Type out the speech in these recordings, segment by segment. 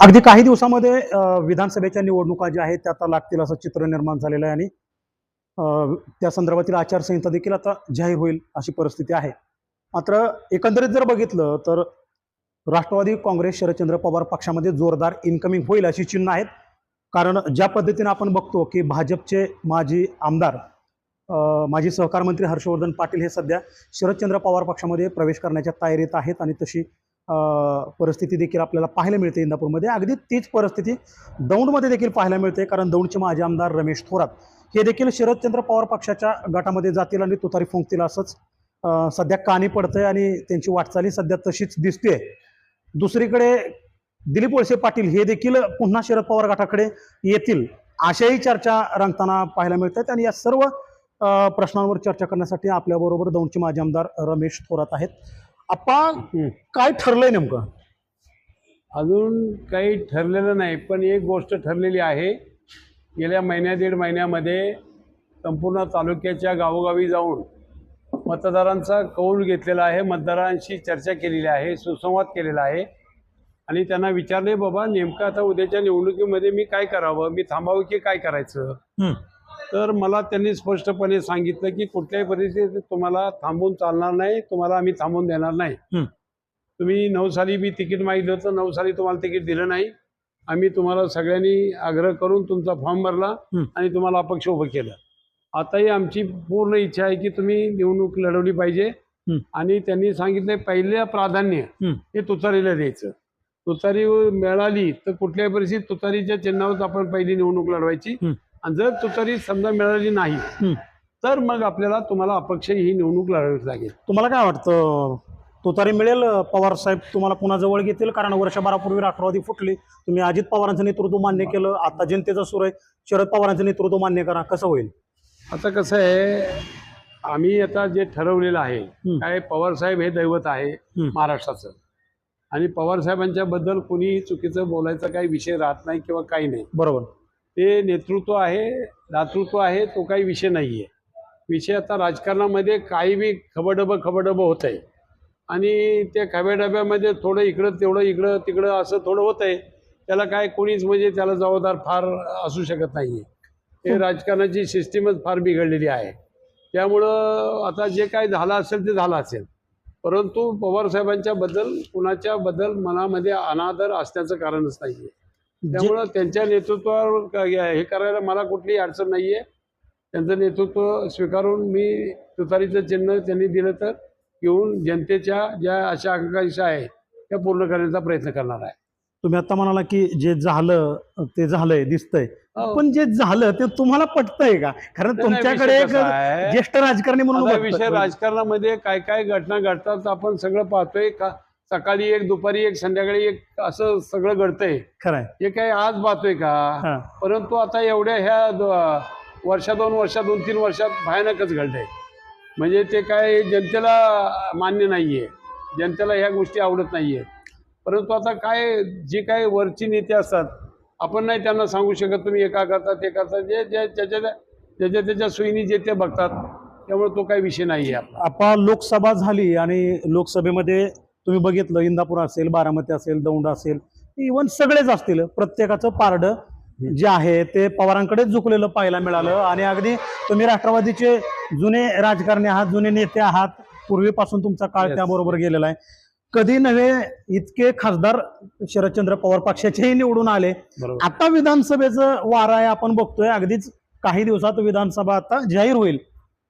अगदी काही दिवसामध्ये विधानसभेच्या निवडणुका ज्या आहेत त्या आता लागतील असं चित्र निर्माण झालेलं आहे आणि त्या संदर्भातील आचारसंहिता देखील आता जाहीर होईल अशी परिस्थिती आहे. मात्र एकंदरीत जर बघितलं तर राष्ट्रवादी काँग्रेस शरदचंद्र पवार पक्षामध्ये जोरदार इन्कमिंग होईल अशी चिन्ह आहेत. कारण ज्या पद्धतीने आपण बघतो की भाजपचे माजी आमदार माजी सहकार मंत्री हर्षवर्धन पाटील हे सध्या शरदचंद्र पवार पक्षामध्ये प्रवेश करण्याच्या तयारीत आहेत आणि तशी परिस्थिती देखील आपल्याला पाहायला मिळते इंदापूरमध्ये. अगदी तीच परिस्थिती दौंडमध्ये देखील पाहायला मिळते कारण दौंडचे माजी आमदार रमेश थोरात. हे देखील शरदचंद्र पवार पक्षाच्या गटामध्ये जातील आणि तुतारी फुंकतील असंच सध्या कानी पडतंय आणि त्यांची वाटचाली सध्या तशीच दिसते दुसरीकडे दिलीप वळसे पाटील हे देखील पुन्हा शरद पवार गटाकडे येतील अशाही चर्चा रंगताना पाहायला मिळतात आणि या सर्व प्रश्नांवर चर्चा करण्यासाठी आपल्याबरोबर दौंडचे माजी आमदार रमेश थोरात आहेत. आप्पा काय ठरलंय नेमकं? अजून काही ठरलेलं नाही पण एक गोष्ट ठरलेली आहे. गेल्या महिन्या दीड महिन्यामध्ये संपूर्ण तालुक्याच्या गावोगावी जाऊन मतदारांचा कौल घेतलेला आहे मतदारांशी चर्चा केलेली आहे सुसंवाद केलेला आहे. आणि त्यांना विचारले बाबा नेमकं आता उद्याच्या निवडणुकीमध्ये मी काय करावं? मी थांबावं की काय करायचं. तर मला त्यांनी स्पष्टपणे सांगितलं की कुठल्याही परिस्थितीत तुम्हाला थांबून चालणार नाही तुम्हाला आम्ही थांबून देणार नाही. तुम्ही नऊ साली मी तिकीट मागितलं होतं नऊ साली तुम्हाला तिकीट दिलं नाही आम्ही तुम्हाला सगळ्यांनी आग्रह करून तुमचा फॉर्म भरला. आणि तुम्हाला अपक्ष उभं केलं आताही आमची पूर्ण इच्छा आहे की तुम्ही निवडणूक लढवली पाहिजे. आणि त्यांनी सांगितले पहिलं प्राधान्य. हे तुतारीला द्यायचं तुतारी मिळाली तर कुठल्याही परिस्थितीत तुतारीच्या चिन्हावर आपण पहिली निवडणूक लढवायची. आणि जर तुतारी समजा मिळाली नाही. तर मग आपल्याला तुम्हाला अपक्ष ही निवडणूक लढवावी लागेल. तुम्हाला काय वाटतं? तुतारी मिळेल पवार साहेब तुम्हाला पुन्हा जवळ घेतील? कारण वर्षभरापूर्वी राष्ट्रवादी फुटली. तुम्ही अजित पवारांचं नेतृत्व मान्य केलं आता जनतेचा सूर आहे. शरद पवारांचं नेतृत्व मान्य करा. कसं होईल? आता कसं आहे आम्ही आता जे ठरवलेलं आहे काय पवार साहेब हे दैवत आहे महाराष्ट्राचं. आणि पवार साहेबांच्या बद्दल कोणी चुकीचं बोलायचा काही विषय राहत नाही किंवा काही नाही. बरोबर. ते नेतृत्व आहे दातृत्व आहे तो काही विषय नाही आहे विषय आता राजकारणामध्ये काही बी खबडबं खबडबं होत आहे आणि त्या खबडब्यामध्ये थोडं इकडं तेवढं इकडं तिकडं असं थोडं होत आहे त्याला काय कोणीच म्हणजे त्याला जबाबदार फार असू शकत नाही आहे हे राजकारणाची सिस्टीमच फार बिघडलेली आहे. त्यामुळं आता जे काय झालं असेल ते झालं असेल. परंतु पवारसाहेबांच्याबद्दल कुणाच्याबद्दल कुणाच्या मनामध्ये अनादर असण्याचं कारणच नाही आहे त्यामुळं त्यांच्या नेतृत्वावर हे करायला मला कुठलीही अडचण नाही आहे त्यांचं नेतृत्व स्वीकारून मी तुतारीचं चिन्ह त्यांनी दिलं तर घेऊन जनतेच्या ज्या अशा आकांक्षा आहेत त्या पूर्ण करण्याचा प्रयत्न करणार आहे तुम्ही आता म्हणाला की जे झालं ते झालंय दिसतंय हो. पण जे झालं ते तुम्हाला पटतंय का कारण तुमच्याकडे एक आहे? ज्येष्ठ राजकारणी म्हणून. विषय राजकारणामध्ये काय काय घटना घडतात आपण सगळं पाहतोय का सकाळी एक दुपारी एक संध्याकाळी एक असं सगळं घडतंय. खरंय. हे काय आज पाहतोय का. परंतु आता एवढ्या ह्या दो- वर्षा दोन वर्षात दोन तीन वर्षात भयानकच घडलंय. म्हणजे ते काय जनतेला मान्य नाहीये. जनतेला ह्या गोष्टी आवडत नाहीये परंतु आता काय जी काय वरची नेते असतात आपण नाही त्यांना सांगू शकत तुम्ही एका करता ते करता. जे जे ज्याच्या ज्याच्या त्याच्या सोयीने जे ते बघतात त्यामुळे तो काही विषय नाही आहे आपला. आपा लोकसभा झाली आणि लोकसभेमध्ये तुम्ही बघितलं इंदापूर असेल बारामती असेल दौंड असेल इवन सगळेच असतील. प्रत्येकाचं पारडं जे आहे ते पवारांकडेच झुकलेलं पाहायला मिळालं. आणि अगदी तुम्ही राष्ट्रवादीचे जुने राजकारणी आहात जुने नेते आहात पूर्वीपासून तुमचा काळ. त्याबरोबर गेलेला आहे. कधी नव्हे इतके खासदार शरदचंद्र पवार पक्षाचेही निवडून आले. आता विधानसभेचं वार आहे आपण बघतोय. अगदीच काही दिवसात विधानसभा आता जाहीर होईल.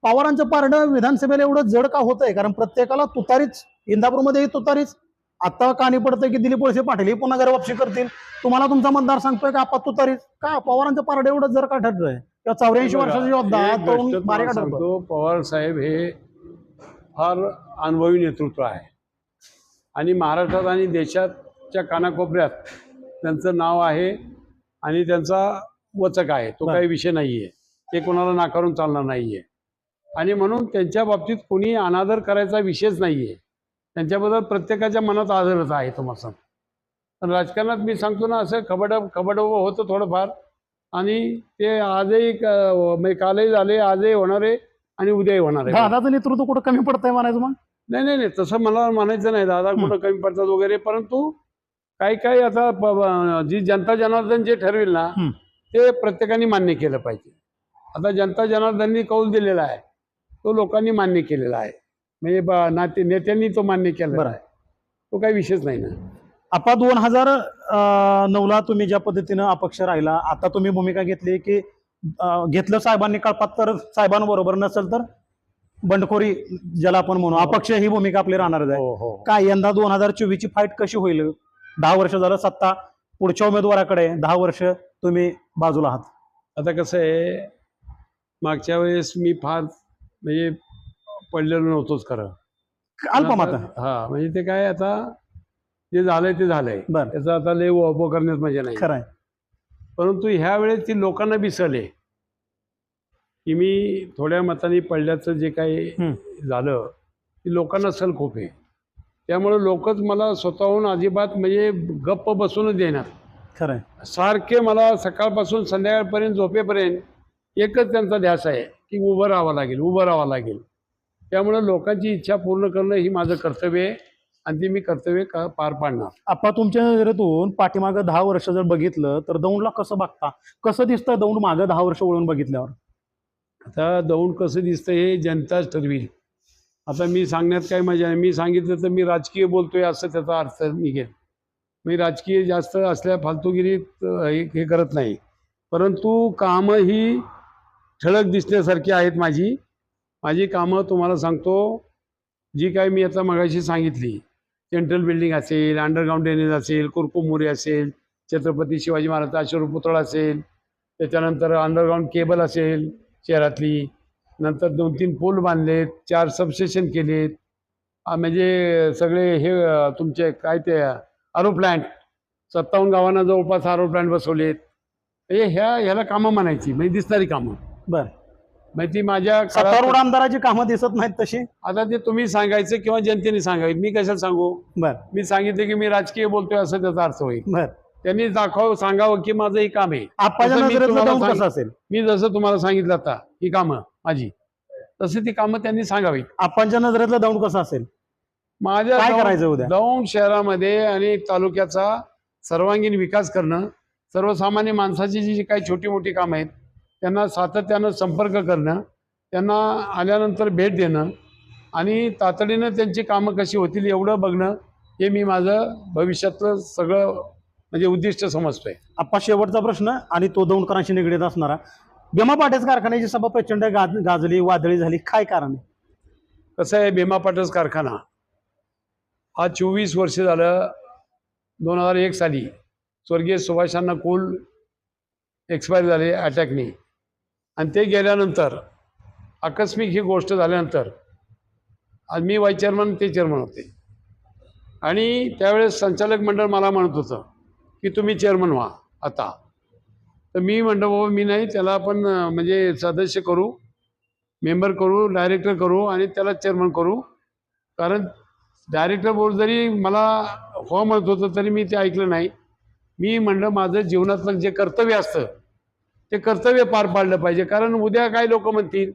पवारांचं पारडं विधानसभेला एवढं जड का होतंय? कारण प्रत्येकाला तुतारीच इंदापूरमध्येही तुतारीच आता कानी पडतंय की दिलीप वळसे पाटील ही पुन्हा घरवापसी करतील. तुम्हाला तुमचा मतदार सांगतोय का आपा तुतारीच का पवारांचं पारडं एवढं जर का ठरलंय? किंवा चौऱ्याऐंशी वर्षाचा योद्धा सांगतो पवार साहेब हे फार अनुभवी नेतृत्व आहे. आणि महाराष्ट्रात आणि देशाच्या कानाकोपऱ्यात त्यांचं नाव आहे आणि त्यांचा वचक आहे. तो. काही विषय नाही आहे ते कोणाला नाकारून चालणार नाही आहे आणि म्हणून त्यांच्या बाबतीत कोणी अनादर करायचा विषयच नाही आहे त्यांच्याबद्दल प्रत्येकाच्या मनात आदरच आहे तुम्हाला सांग पण राजकारणात मी सांगतो ना असं खबड खबड होतं थोडंफार. आणि ते आजही म्हणजे कालही झाले आजही होणार आहे आणि उद्याही होणार आहे. दादाचं नेतृत्व कुठं कमी पडतंय म्हणायचं मग? नाही नाही नाही तसं मला म्हणायचं नाही. दादा कुठं कमी पडतात वगैरे परंतु काही काही आता जी जनता जनार्दन जे ठरवेल ना. ते प्रत्येकाने मान्य केलं पाहिजे. आता जनता जनार्दननी कौल दिलेला आहे. तो लोकांनी मान्य केलेला आहे. म्हणजे ब- नाते नेत्यांनी तो मान्य केलेला बरं. आहे. तो काही विषयच नाही ना. आपा दोन हजार नऊला तुम्ही ज्या पद्धतीनं अपक्ष राहिला आता तुम्ही भूमिका घेतली की अं, घेतलं साहेबांनी कळपात तर साहेबांबरोबर नसेल तर बंडखोरी ज्याला आपण म्हणू अपक्ष ही भूमिका आपली राहणारच आहे. हो हो. काय यंदा दोन हजार चोवीसची फाईट कशी होईल? दहा वर्ष झालं सत्ता पुढच्या उमेदवाराकडे आहे. दहा वर्ष तुम्ही बाजूला आहात. आता कसं आहे मागच्या वेळेस मी फार म्हणजे पडलेलो नव्हतोच खरं. अल्पमत हा म्हणजे ते काय आता जे झालंय ते झालंय. बरं. त्याचा आता लय उभं करण्यात मजा नाही. खरं आहे. परंतु ह्या वेळेस ती लोकांना बिसरले की मी थोड्या मताने पडल्याचं जे काही हं. झालं ती लोकांना सल खूप आहे. त्यामुळे लोकच मला स्वतःहून अजिबात म्हणजे गप्प बसूनच देणार. खरं आहे. सारखे मला सकाळपासून संध्याकाळपर्यंत झोपेपर्यंत एकच त्यांचा ध्यास आहे की उभं राहावं लागेल उभं राहावं लागेल. त्यामुळे लोकांची इच्छा पूर्ण करणं ही माझं कर्तव्य आहे आणि ती मी कर्तव्य क- पार पाडणार. आपा तुमच्या नजरेतून पाठीमागं दहा वर्ष जर बघितलं तर दौंडला कसं बघता? कसं दिसतं दौंड मागं दहा वर्ष वळून बघितल्यावर? आता दौंड कसं दिसतं हे जनताच ठरवील. आता मी सांगण्यात काय मजा आहे? मी सांगितलं तर मी राजकीय बोलतोय असं त्याचा अर्थ निघेल मी राजकीय जास्त असल्या फालतूगिरीत हे हे करत नाही. परंतु कामं ही ठळक दिसण्यासारखी आहेत माझी. माझी कामं तुम्हाला सांगतो जी काय मी आता मगाशी सांगितली. सेंट्रल बिल्डिंग असेल अंडरग्राऊंड ड्रेनेज असेल कुरकुमोरी असेल छत्रपती शिवाजी महाराजचा अश्वरूप पुतळा असेल त्याच्यानंतर अंडरग्राऊंड केबल असेल शहरातली. नंतर दोन तीन पूल बांधलेत चार सबस्टेशन केलेत. म्हणजे सगळे हे तुमचे काय ते आरो प्लॅन्ट सत्तावन्न गावांना जवळपास आरो प्लॅन्ट बसवलेत. हे ह्या ह्याला कामं म्हणायची म्हणजे दिसणारी कामं. बरं. म्हणजे ती माझ्या सत्तारूढ आमदाराची कामं दिसत नाहीत तशी. आता ते तुम्ही सांगायचं किंवा जनतेने सांगायचं. मी कशाला सांगू? बर. मी सांगितले की मी राजकीय बोलतोय असं त्याचा अर्थ होईल. बर. त्यांनी दाखव सांगावं की माझं हे काम आहे. तसं मी नजरेतलं तुम्हाला कसं असेल? मी जसं तुम्हाला सांगितलं आता ही कामं माझी तशी ती कामं त्यांनी सांगावी आपांच्या नजरेतलं दौंड कसं असेल? माझ्या काय करायचं उद्या? दौंड शहरामध्ये आणि तालुक्याचा सर्वांगीण विकास करणं सर्वसामान्य माणसाची जी जी काही छोटी मोठी कामं आहेत त्यांना सातत्यानं संपर्क करणं त्यांना आल्यानंतर भेट देणं आणि तातडीनं त्यांची कामं कशी होतील एवढं बघणं हे मी माझं भविष्यातलं सगळं म्हणजे उद्दिष्ट समजतोय. आप्पा शेवटचा प्रश्न आणि तो दौंडकरांशी निगडीत असणारा. भीमा पाटेच कारखान्याची सभा प्रचंड गाज गाजली वादळी झाली. काय कारण? आहे कसं आहे भीमा पाटस कारखाना? हा चोवीस वर्ष झालं दोन हजार एक साली स्वर्गीय सुभाषांना कुल एक्सपायर झाले अटॅकनी आणि ते गेल्यानंतर आकस्मिक ही गोष्ट झाल्यानंतर आज मी वाईस चेअरमन ते चेअरमन होते. आणि त्यावेळेस संचालक मंडळ मला म्हणत होतं की तुम्ही चेअरमन व्हा आता. तर मी म्हणतो बाबा मी नाही त्याला आपण म्हणजे सदस्य करू मेंबर करू डायरेक्टर करू आणि त्याला चेअरमन करू. कारण डायरेक्टर बोल जरी मला हो म्हणत होतं तरी मी ते ऐकलं नाही. मी म्हणलं माझं जीवनातलं जे कर्तव्य असतं ते कर्तव्य पार पाडलं पाहिजे. कारण उद्या काय लोक म्हणतील?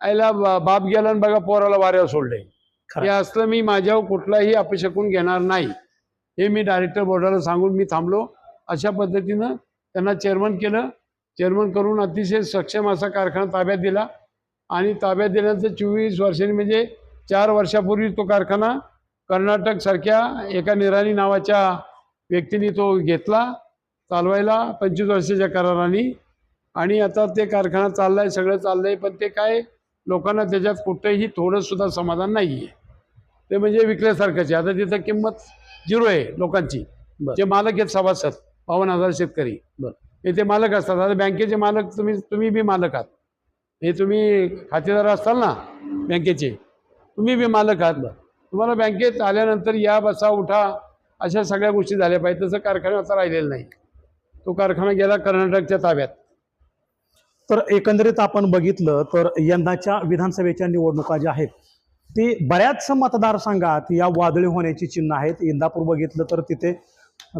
आईला बाप गेला आणि बघा पोराला वाऱ्यावर सोडलंय. खरं. हे असलं मी माझ्यावर कुठलाही अपशकून घेणार नाही. हे मी डायरेक्टर बोर्डाला सांगून मी थांबलो. अशा पद्धतीनं त्यांना चेअरमन केलं. चेअरमन करून अतिशय सक्षम असा कारखाना ताब्यात दिला. आणि ताब्यात दिल्यानंतर चोवीस वर्षांनी म्हणजे चार वर्षापूर्वी तो कारखाना कर्नाटकसारख्या एका निराणी नावाच्या व्यक्तीने तो घेतला चालवायला पंचवीस वर्षाच्या कराराने. आणि आता ते कारखाना चाललाय सगळं चाललंय पण ते काय लोकांना त्याच्यात कुठेही थोडं सुद्धा समाधान नाही आहे ते म्हणजे विकल्यासारखंच आहे. आता तिथं किंमत झिरो आहे लोकांची. जे मालक आहेत सभासद बावन्न हजार शेतकरी. हे ते मालक असतात. आता बँकेचे मालक तुम्ही तुम्ही बी मालक आहात. हे तुम्ही खातेदार असताल ना बँकेचे तुम्ही बी मालक आहात. तुम्हाला बँकेत आल्यानंतर या बसा उठा अशा सगळ्या गोष्टी झाल्या पाहिजे. तसं कारखाना आता राहिलेला नाही. तो कारखाना गेला कर्नाटकच्या ताब्यात. तर एकंदरीत आपण बघितलं तर यंदाच्या विधानसभेच्या निवडणुका ज्या आहेत ती बऱ्याच मतदारसंघात या वादळी होण्याची चिन्ह आहेत. इंदापूर बघितलं तर तिथे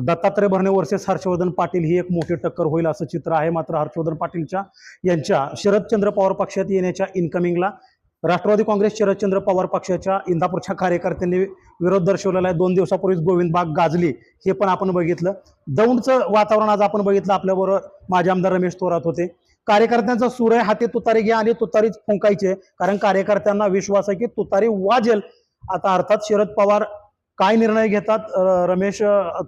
दत्तात्रय भरणे वर्सेस हर्षवर्धन पाटील ही एक मोठी टक्कर होईल असं चित्र आहे. मात्र हर्षवर्धन पाटीलच्या यांच्या शरदचंद्र पवार पक्षात येण्याच्या इन्कमिंगला राष्ट्रवादी काँग्रेस शरदचंद्र पवार पक्षाच्या इंदापूरच्या कार्यकर्त्यांनी विरोध दर्शवलेला आहे. दोन दिवसापूर्वीच गोविंद बाग गाजली हे पण आपण बघितलं. दौंडचं वातावरण आज आपण बघितलं. आपल्याबरोबर माजी आमदार रमेश थोरात होते. कार्यकर्त्यांचा सूर आहे. हाती तुतारी घ्या आणि तुतारीच फुंकायचे. कारण कार्यकर्त्यांना विश्वास आहे की तुतारी वाजेल. आता अर्थात शरद पवार काय निर्णय घेतात? रमेश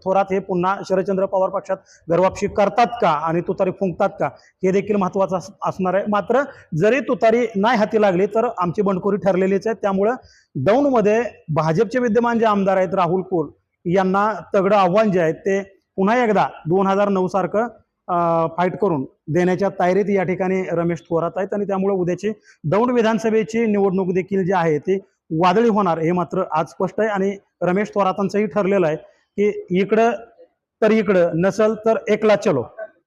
थोरात हे पुन्हा शरदचंद्र पवार पक्षात घरवापशी करतात का? आणि तुतारी फुंकतात का? हे देखील महत्वाचं असणार आहे. मात्र जरी तुतारी नाही हाती लागली तर आमची बंडखोरी ठरलेलीच आहे. त्यामुळं दौंडमध्ये भाजपचे विद्यमान जे आमदार आहेत राहुल कोल यांना तगडं आव्हान जे आहे ते पुन्हा एकदा दोन हजार नऊ सारखं फाईट करून देण्याच्या तयारीत या ठिकाणी रमेश थोरात आहेत आणि त्यामुळे उद्याची दौंड विधानसभेची निवडणूक देखील जी आहे ती वादळी होणार हे मात्र आज स्पष्ट आहे आणि रमेश थोरातांचंही ठरलेलं आहे की इकडं तर इकडं नसल तर एकला चलो.